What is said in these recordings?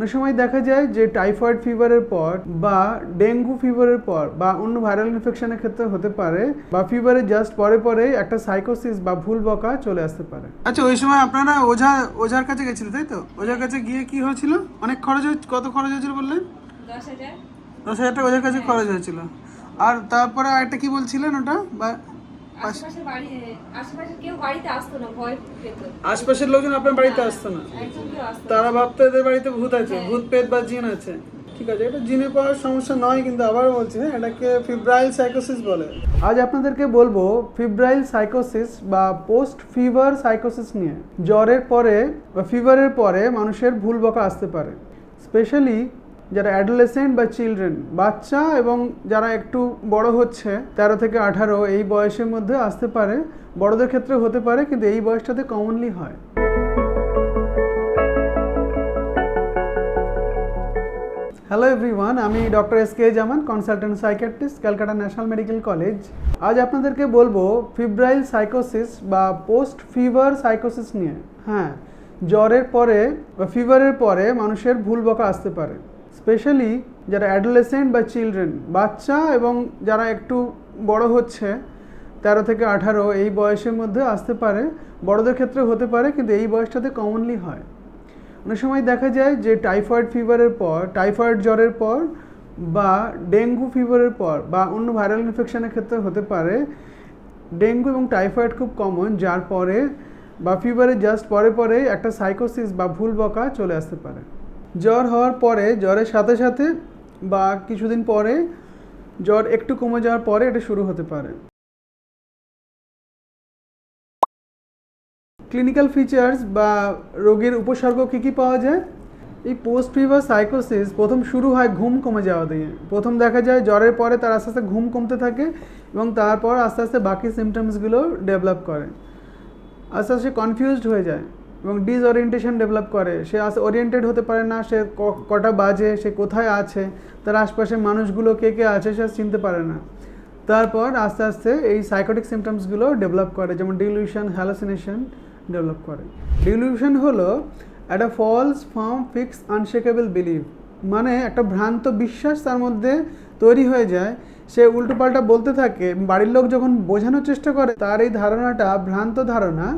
অনেক সময় দেখা যায় যে টাইফয়েড ফিভারের পর বা ডেঙ্গু ফিভারের পর বা অন্য ভাইরাল ইনফেকশনের ক্ষেত্রে হতে পারে বা ফিভারের জাস্ট পরে পরে একটা সাইকোসিস বা ভুল বকা চলে আসতে পারে। আচ্ছা ওই সময় আপনারা ওঝা ওঝার কাছে গেছিলেন তাই তো? ওঝার কাছে গিয়ে কি হয়েছিল? অনেক খরচ হয়ে- কত খরচ হয়েছিল বললেন? দশ হাজার। দশ হাজার টাকা ওঝার কাছে খরচ হয়েছিল। আর তারপরে আরেকটা কি বলছিলেন ওটা? বা আশেপাশে বাড়ি আশেপাশে কেউ বাড়িতে আসতো না ভয় পেত। আশপাশের লোকজন আপনার বাড়িতে আসতো না? আসতো না। তারা ভাবতো এদের বাড়িতে ভূত আছে ভূত পেট বা জিন আছে। ঠিক আছে এটা জিনে পাওয়ার সমস্যা নয় কিন্তু আবার বলছি হ্যাঁ এটাকে ফিব্রাইল সাইকোসিস বলে। আজ আপনাদেরকে বলব ফিব্রাইল সাইকোসিস বা পোস্ট ফিভার সাইকোসিস নিয়ে। জ্বরের পরে বা ফিভারের পরে মানুষের ভুল বকা আসতে পারে। স্পেশালি যারা অ্যাডোলেসেন্ট বা চিলড্রেন, বাচ্চা এবং যারা একটু বড় হচ্ছে, তেরো থেকে আঠারো, এই বয়সের মধ্যে আসতে পারে, বড়দের ক্ষেত্রে হতে পারে, কিন্তু এই বয়সটাতে কমনলি হয়। হ্যালো এভরিওয়ান আমি doctor S K Zaman consultant psychiatrist Calcutta national medical college আজ আপনাদেরকে বলব ফিব্রাইল সাইকোসিস বা পোস্ট ফিভার সাইকোসিস নিয়ে। হ্যাঁ জ্বরের পরে বা ফিভারের পরে মানুষের ভুল বকা আসতে পারে। স্পেশালি যারা অ্যাডোলেসেন্ট বা চিলড্রেন বাচ্চা এবং যারা একটু বড় হচ্ছে, তেরো থেকে আঠারো, এই বয়সের মধ্যে আসতে পারে, বড়দের ক্ষেত্রে হতে পারে, কিন্তু এই বয়সটাতে কমনলি হয়। অনেক সময় দেখা যায় যে টাইফয়েড ফিভারের পর টাইফয়েড জ্বরের পর বা ডেঙ্গু ফিভারের পর বা অন্য ভাইরাল ইনফেকশনের ক্ষেত্রে হতে পারে, ডেঙ্গু এবং টাইফয়েড খুব কমন যার পরে বা ফিভারের জাস্ট পরে পরে একটা সাইকোসিস বা ভুল বকা চলে আসতে পারে। জ্বর হওয়ার পরে, জ্বরের সাথে সাথে বা কিছুদিন পরে জ্বর একটু কমে যাওয়ার পরে এটা শুরু হতে পারে। ক্লিনিক্যাল ফিচার্স বা রোগের উপসর্গ কী কী পাওয়া যায়? এই পোস্ট ফিভার সাইকোসিস প্রথম শুরু হয় ঘুম কমে যাওয়া দিয়ে। প্রথম দেখা যায় জ্বরের পরে তার আস্তে আস্তে ঘুম কমতে থাকে এবং তারপর আস্তে আস্তে বাকি সিমটমসগুলো ডেভেলপ করে। আস্তে আস্তে কনফিউজড হয়ে যায়। এবং ডিসওরিয়েন্টেশন ডেভেলপ করে। সে আস্তে ওরিয়েন্টেড হতে পারে না, সে কটা বাজে, সে কোথায় আছে, তার আশপাশের মানুষগুলো কে কে আছে সে চিনতে পারে না। তারপর আস্তে আস্তে এই সাইকোটিক সিমটমসগুলো ডেভেলপ করে, যেমন ডিলিউশন হ্যালোসিনেশন ডেভেলপ করে। ডিলিউশন হলো একটা false firm fix unshakeable believe মানে একটা ভ্রান্ত বিশ্বাস তার মধ্যে তৈরি হয়ে যায়। সে উল্টোপাল্টা বলতে থাকে, বাড়ির লোক যখন বোঝানোর চেষ্টা করে, তার এই ধারণাটা ভ্রান্ত ধারণা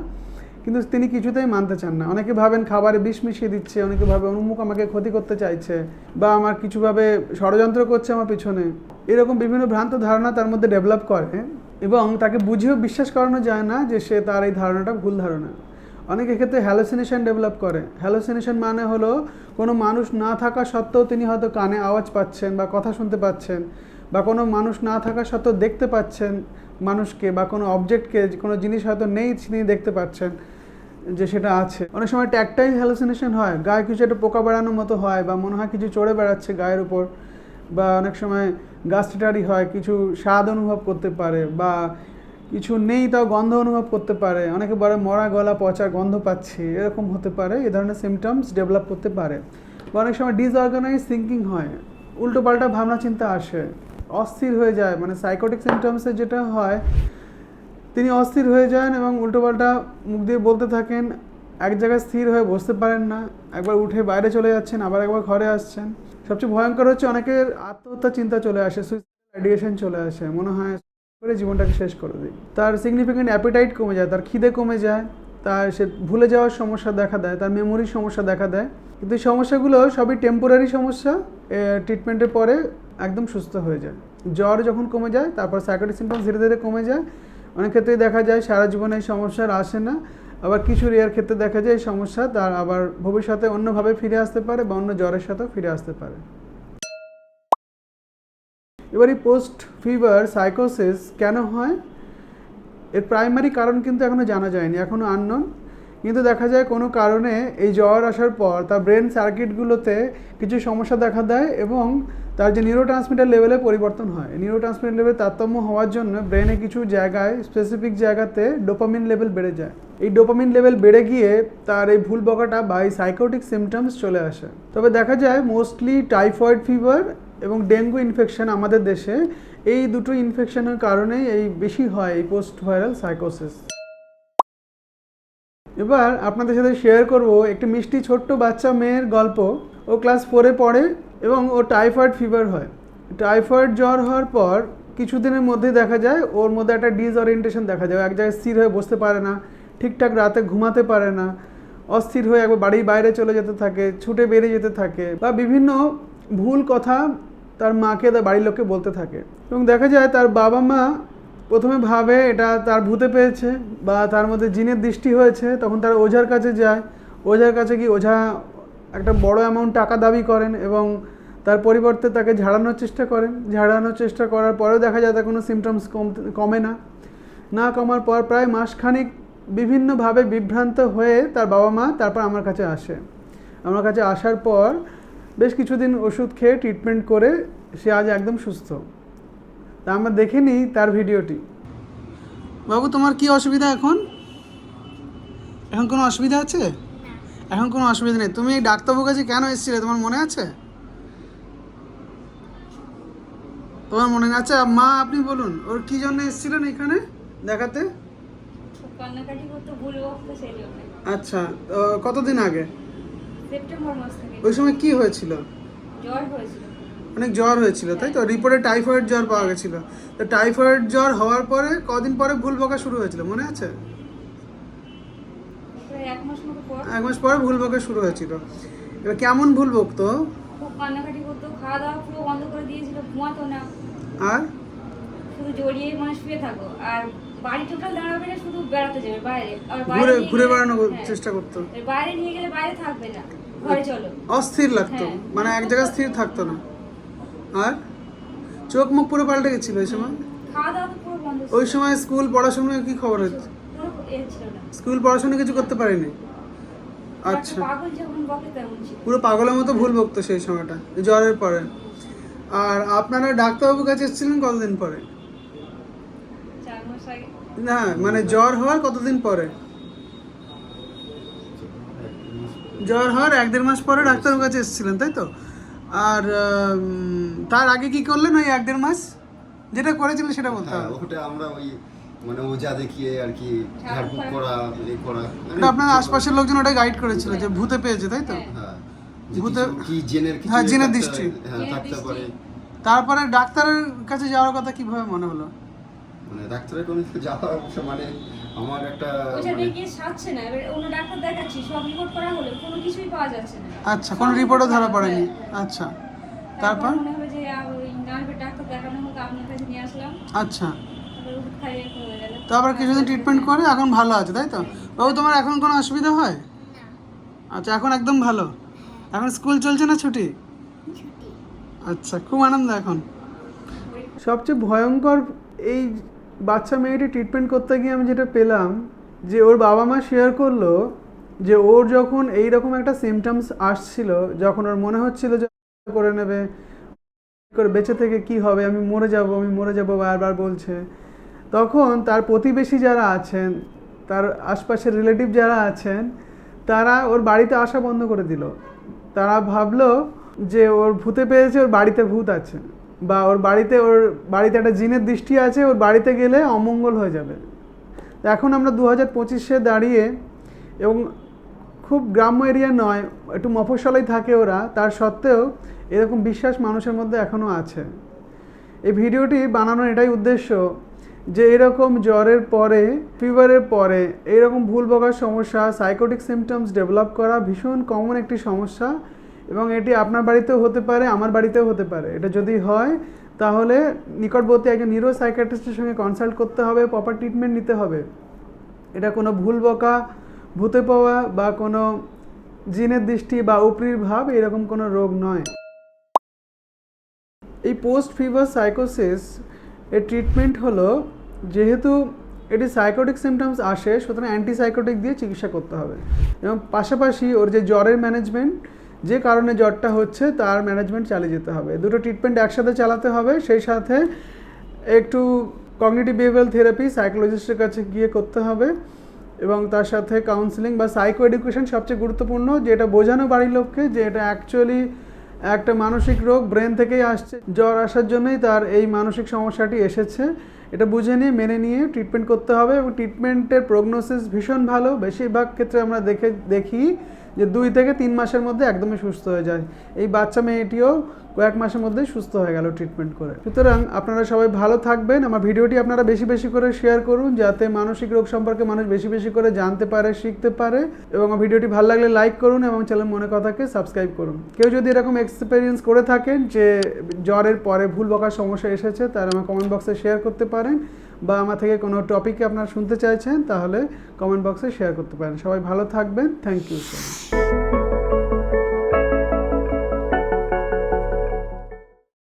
কিন্তু তিনি কিছুতেই মানতে চান না। অনেকে ভাবেন খাবারে বিষ মিশিয়ে দিচ্ছে, অনেকে ভাবে অনুমুখ আমাকে ক্ষতি করতে চাইছে, বা আমার কিছুভাবে ষড়যন্ত্র করছে আমার পিছনে। এরকম বিভিন্ন ভ্রান্ত ধারণা তার মধ্যে ডেভেলপ করে এবং তাকে বুঝেও বিশ্বাস করানো যায় না যে সে তার এই ধারণাটা ভুল ধারণা। অনেকের ক্ষেত্রে হ্যালোসিনেশন ডেভেলপ করে। হ্যালোসিনেশন মানে হলো কোনো মানুষ না থাকা সত্ত্বেও তিনি হয়তো কানে আওয়াজ পাচ্ছেন বা কথা শুনতে পাচ্ছেন, বা কোনো মানুষ না থাকা সত্ত্বেও দেখতে পাচ্ছেন মানুষকে, বা কোনো অবজেক্টকে কোনো জিনিস হয়তো নেই তিনি দেখতে পাচ্ছেন। যে সেটা আছে। অনেক সময় ট্যাকটাইল হ্যালোসিনেশন হয়। গায়ে কিছু একটা পোকা বেড়ানোর মতো হয় বা মনে হয় কিছু চড়ে বেড়াচ্ছে গায়ের উপর বা অনেক সময় গাছটারি হয়, কিছু স্বাদ অনুভব করতে পারে বা কিছু নেই তাও গন্ধ অনুভব করতে পারে। অনেকে বলে মরা গলা, পচা গন্ধ পাচ্ছি। এরকম হতে পারে, এ ধরনের সিমটমস ডেভেলপ করতে পারে। বা অনেক সময় ডিসঅর্গানাইজ থিঙ্কিং হয়। উল্টোপাল্টা ভাবনা চিন্তা আসে। অস্থির হয়ে যায়। মানে সাইকোটিক সিমটমসে যেটা হয় তিনি অস্থির হয়ে যান এবং উল্টোপাল্টা মুখ দিয়ে বলতে থাকেন, এক জায়গায় স্থির হয়ে বসতে পারেন না। একবার উঠে বাইরে চলে যাচ্ছেন, আবার একবার ঘরে আসছেন। সবচেয়ে ভয়ঙ্কর হচ্ছে অনেকের আত্মহত্যা চিন্তা চলে আসে সুইসাইডেশন চলে আসে। মনে হয় করে জীবনটাকে শেষ করে দিই। তার সিগনিফিকেন্ট অ্যাপিটাইট কমে যায়, তার খিদে কমে যায়, তার সে ভুলে যাওয়ার সমস্যা দেখা দেয়, তার মেমোরির সমস্যা দেখা দেয়। কিন্তু এই সমস্যাগুলো সবই টেম্পোরারি সমস্যা ট্রিটমেন্টের পরে একদম সুস্থ হয়ে যায়। জ্বর যখন কমে যায়, তারপর সাইকোটিক সিমটমস ধীরে ধীরে কমে যায় অনেক ক্ষেত্রেই দেখা যায় সারা জীবনে এই সমস্যার আসে না, আবার কিছু রেয়ার ক্ষেত্রে দেখা যায় এই সমস্যা তার আবার ভবিষ্যতে অন্যভাবে ফিরে আসতে পারে বা অন্য জ্বরের সাথেও ফিরে আসতে পারে। এবার এই পোস্ট ফিভার সাইকোসিস কেন হয়? এর প্রাইমারি কারণ কিন্তু এখনও জানা যায়নি এখনও আননোন কিন্তু দেখা যায় কোনো কারণে এই জ্বর আসার পর তার ব্রেন সার্কিটগুলোতে কিছু সমস্যা দেখা দেয় এবং তার যে নিউরো ট্রান্সমিটার লেভেলে পরিবর্তন হয়। নিউরো ট্রান্সমিটার লেভেল তারতম্য হওয়ার জন্য ব্রেনে কিছু জায়গায় স্পেসিফিক জায়গাতে ডোপামিন লেভেল বেড়ে যায়। এই ডোপামিন লেভেল বেড়ে গিয়ে তার এই ভুল বকাটা বা এই সাইকোটিক সিমটমস চলে আসে। তবে দেখা যায় মোস্টলি টাইফয়েড ফিভার এবং ডেঙ্গু ইনফেকশন আমাদের দেশে, এই দুটো ইনফেকশনের কারণেই এই বেশি হয় এই পোস্ট ভাইরাল সাইকোসিস এবার আপনাদের সাথে শেয়ার করব একটি মিষ্টি ছোট্ট বাচ্চা মেয়ের গল্প। ও ক্লাস ফোরে পড়ে এবং ও টাইফয়েড ফিভার হয়। টাইফয়েড জ্বর হওয়ার পর কিছুদিনের মধ্যে দেখা যায় ওর মধ্যে একটা ডিসঅরিয়েন্টেশন দেখা যায়। এক জায়গায় স্থির হয়ে বসতে পারে না, ঠিকঠাক রাতে ঘুমাতে পারে না, অস্থির হয়ে একবার বাড়ির বাইরে চলে যেতে থাকে, ছুটে বেরিয়ে যেতে থাকে বা বিভিন্ন ভুল কথা তার মাকে তার বাড়ির লোককে বলতে থাকে। এবং দেখা যায় তার বাবা মা প্রথমে ভাবে এটা তার ভূতে পেয়েছে বা তার মধ্যে জিনের দৃষ্টি হয়েছে, তখন তার ওঝার কাছে যায়। ওঝার কাছে কি ওঝা একটা বড় অ্যামাউন্ট টাকা দাবি করেন এবং তার পরিবর্তে তাকে ঝাড়ানোর চেষ্টা করেন। ঝাড়ানোর চেষ্টা করার পরেও দেখা যায় তার কোনো সিমটমস কম, কমে না। না কমার পর প্রায় মাসখানিক বিভিন্নভাবে বিভ্রান্ত হয়ে তার বাবা মা তারপর আমার কাছে আসে। আমার কাছে আসার পর বেশ কিছুদিন ওষুধ খেয়ে ট্রিটমেন্ট করে সে আজ একদম সুস্থ। তা আমরা দেখে নিই তার ভিডিওটি। বাবু, তোমার কি অসুবিধা এখন? এখন কোনো অসুবিধা আছে? এখন কোনো অসুবিধা নেই। তুমি এই ডাক্তারবাবুর কাছে কেন এসেছিলে? তোমার মনে আছে? তোমার মনে আচ্ছা মা আপনি বলুন ওর কি জন্য এসেছিলেন এখানে দেখাতে? আচ্ছা কতদিন আগে? ওই সময় কি হয়েছিল? হয়েছিল। অনেক জ্বর হয়েছিল তাই তো? রিপোর্টে টাইফয়েড জ্বর পাওয়া গেছিল। তো টাইফয়েড জ্বর হওয়ার পরে কদিন পরে ভুল বকা শুরু হয়েছিল মনে আছে প্রায় এক মাস মতো পর এক মাস পরে ভুল বকা শুরু হয়েছিল। এবার কেমন ভুল বকতো? খুব কান্নাকাটি করতো খাওয়া দাওয়া পুরো বন্ধ করে দিয়েছিল ঘুমাতো না। আর? শুধু জড়িয়ে মানে শুয়ে থাকো আর বাড়ি টোটাল দাঁড়াবে না শুধু বেড়াতে যাবে বাইরে। আর ঘুরে ঘুরে বেড়ানোর হ্যাঁ। চেষ্টা করতো। বাইরে নিয়ে গেলে বাইরে থাকবে না ঘরে চলো। অস্থির লাগতো। হ্যাঁ। মানে এক জায়গায় স্থির থাকতো না। আর? চোখ মুখ পুরো পাল্টে গেছিল ওই সময়। ওই সময় স্কুল পড়াশোনার কি খবর হচ্ছে স্কুল পড়াশোনা কিছু করতে পারিনি? আচ্ছা। পাগল যখন বকে তেমন পুরো পাগলের মতো ভুল বকতো সেই সময়টা জ্বরের পরে। আর আপনারা ডাক্তারবাবুর কাছে এসেছিলেন কতদিন পরে? চার মাস আগে। না মানে জ্বর হওয়ার কতদিন পরে? জ্বর হওয়ার এক দেড় মাস পরে ডাক্তারবাবুর কাছে এসেছিলেন তাই তো? আর তার আগে কি করলেন ওই এক দেড় মাস? যেটা করেছিলেন সেটা বলতে হ্যাঁ হবে। ওটা আমরা ওই মানে ওজা দেখিয়ে আর কি ঝাড়ফুঁক করা এই করা। মানে আপনার আশপাশের লোকজন ওটা গাইড করেছিল যে ভূতে পেয়েছে তাই তো? হ্যাঁ। যে ভূতে- কিছু- কি জেনের কিছু হ্যাঁ, জিনের থাকতে- দৃষ্টি। হ্যাঁ থাকতে পারে তারপরে ডাক্তারের কাছে যাওয়ার কথা কীভাবে মনে হলো? মানে ডাক্তারের কোনো কিছু যাওয়া অবশ্য মানে আমার একটা ওইটা মানে দেখিয়ে না। এবার অন্য ডাক্তার দেখাচ্ছি সব রিপোর্ট করা হলো কোনো কিছুই পাওয়া যাচ্ছে না। আচ্ছা কোনো রিপোর্টও ধরা পড়েনি। হ্যাঁ। আচ্ছা। তারপর মনে হলো যে আর ওই নার্ভের ডাক্তার দেখানো হোক আপনার কাছে নিয়ে আসলাম। আচ্ছা। তারপর ওষুধ খাইয়ে হয়ে তো আবার কিছুদিন ট্রিটমেন্ট করে এখন ভালো আছে তাই তো? বাবু তোমার এখন কোনো অসুবিধা হয়? আচ্ছা এখন একদম ভালো? এখন স্কুল চলছে না ছুটি? আচ্ছা খুব আনন্দ এখন। সবচেয়ে ভয়ঙ্কর এই বাচ্চা মেয়েটি ট্রিটমেন্ট করতে গিয়ে আমি যেটা পেলাম যে ওর বাবা মা শেয়ার করল যে ওর যখন এই রকম একটা সিমটমস আসছিল যখন ওর মনে হচ্ছিল যে করে নেবে করে বেঁচে থেকে কি হবে আমি মরে যাব আমি মরে যাব বারবার বলছে। তখন তার প্রতিবেশী যারা আছেন, তার আশপাশের রিলেটিভ যারা আছেন, তারা ওর বাড়িতে আসা বন্ধ করে দিল। তারা ভাবলো যে ওর ভূতে পেয়েছে, ওর বাড়িতে ভূত আছে বা ওর বাড়িতে ওর বাড়িতে একটা জিনের দৃষ্টি আছে, ওর বাড়িতে গেলে অমঙ্গল হয়ে যাবে। এখন আমরা দু হাজার পঁচিশে দাঁড়িয়ে এবং খুব গ্রাম্য এরিয়া নয়, একটু মফস্বলেই থাকে ওরা, তার সত্ত্বেও এরকম বিশ্বাস মানুষের মধ্যে এখনও আছে। এই ভিডিওটি বানানোর এটাই উদ্দেশ্য যে এরকম জ্বরের পরে ফিভারের পরে এইরকম ভুল বকার সমস্যা সাইকোটিক সিমটমস ডেভেলপ করা ভীষণ কমন একটি সমস্যা এবং এটি আপনার বাড়িতেও হতে পারে, আমার বাড়িতেও হতে পারে। এটা যদি হয়, তাহলে নিকটবর্তী একজন নিউরো সাইকাট্রিস্টের সঙ্গে কনসাল্ট করতে হবে প্রপার ট্রিটমেন্ট নিতে হবে। এটা কোনো ভুল বকা, ভূতে পাওয়া বা কোনো জিনের দৃষ্টি বা উপরির ভাব এরকম কোনো রোগ নয়। এই পোস্ট ফিভার সাইকোসিস এর ট্রিটমেন্ট হলো যেহেতু এটি সাইকোটিক সিমটমস আসে, সুতরাং অ্যান্টিসাইকোটিক দিয়ে চিকিৎসা করতে হবে। এবং পাশাপাশি ওর যে জ্বরের ম্যানেজমেন্ট যে কারণে জ্বরটা হচ্ছে, তার ম্যানেজমেন্ট চালিয়ে যেতে হবে। দুটো ট্রিটমেন্ট একসাথে চালাতে হবে, সেই সাথে একটু কগনিটিভ বিহেভিয়ার থেরাপি সাইকোলজিস্টের কাছে গিয়ে করতে হবে। এবং তার সাথে কাউন্সিলিং বা সাইকো এডুকেশন সবচেয়ে গুরুত্বপূর্ণ, যেটা বোঝানো বাড়ির লোককে যে এটা অ্যাকচুয়ালি একটা মানসিক রোগ ব্রেন থেকেই আসছে। জ্বর আসার জন্যই তার এই মানসিক সমস্যাটি এসেছে। এটা বুঝে নিয়ে, মেনে নিয়ে ট্রিটমেন্ট করতে হবে এবং ট্রিটমেন্টের প্রগনোসিস ভীষণ ভালো। বেশিরভাগ ক্ষেত্রে আমরা দেখে, দেখি যে দুই থেকে তিন মাসের মধ্যে একদমই সুস্থ হয়ে যায়। এই বাচ্চা মেয়েটিও কয়েক মাসের মধ্যেই সুস্থ হয়ে গেল ট্রিটমেন্ট করে। সুতরাং আপনারা সবাই ভালো থাকবেন। আমার ভিডিওটি আপনারা বেশি বেশি করে শেয়ার করুন যাতে মানসিক রোগ সম্পর্কে মানুষ বেশি বেশি করে জানতে পারে, শিখতে পারে এবং আমার ভিডিওটি ভালো লাগলে লাইক করুন এবং চ্যানেল মনে কথাকে সাবস্ক্রাইব করুন। কেউ যদি এরকম এক্সপিরিয়েন্স করে থাকেন যে জ্বরের পরে ভুল বকার সমস্যা এসেছে তাহলে আমার কমেন্ট বক্সে শেয়ার করতে পারেন বা আমার থেকে কোনো টপিকে আপনারা শুনতে চাইছেন, তাহলে কমেন্ট বক্সে শেয়ার করতে পারেন। সবাই ভালো থাকবেন। Thank you so much